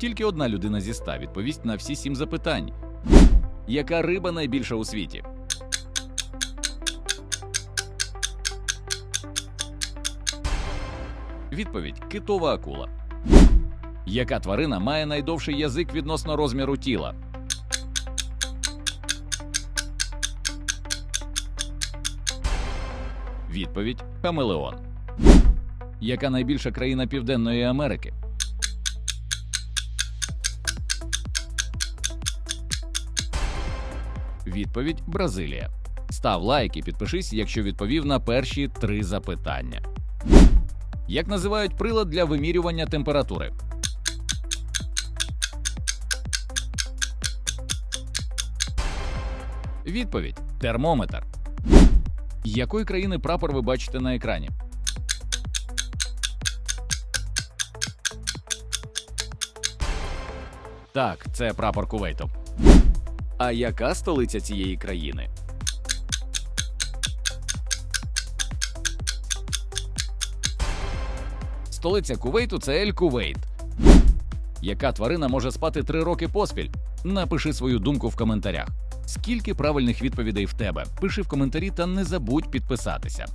Тільки одна людина зі ста відповість на всі сім запитань. Яка риба найбільша у світі? Відповідь китова акула. Яка тварина має найдовший язик відносно розміру тіла? Відповідь Хамелеон. Яка найбільша країна Південної Америки? Відповідь Бразилія. Став лайк і підпишись, якщо відповів на перші три запитання. Як називають прилад для вимірювання температури? Відповідь термометр. Якої країни прапор ви бачите на екрані? Так, це прапор Кувейту. А яка столиця цієї країни? Столиця Кувейту це Ель Кувейт. Яка тварина може спати три роки поспіль? Напиши свою думку в коментарях. Скільки правильних відповідей в тебе? Пиши в коментарі та не забудь підписатися.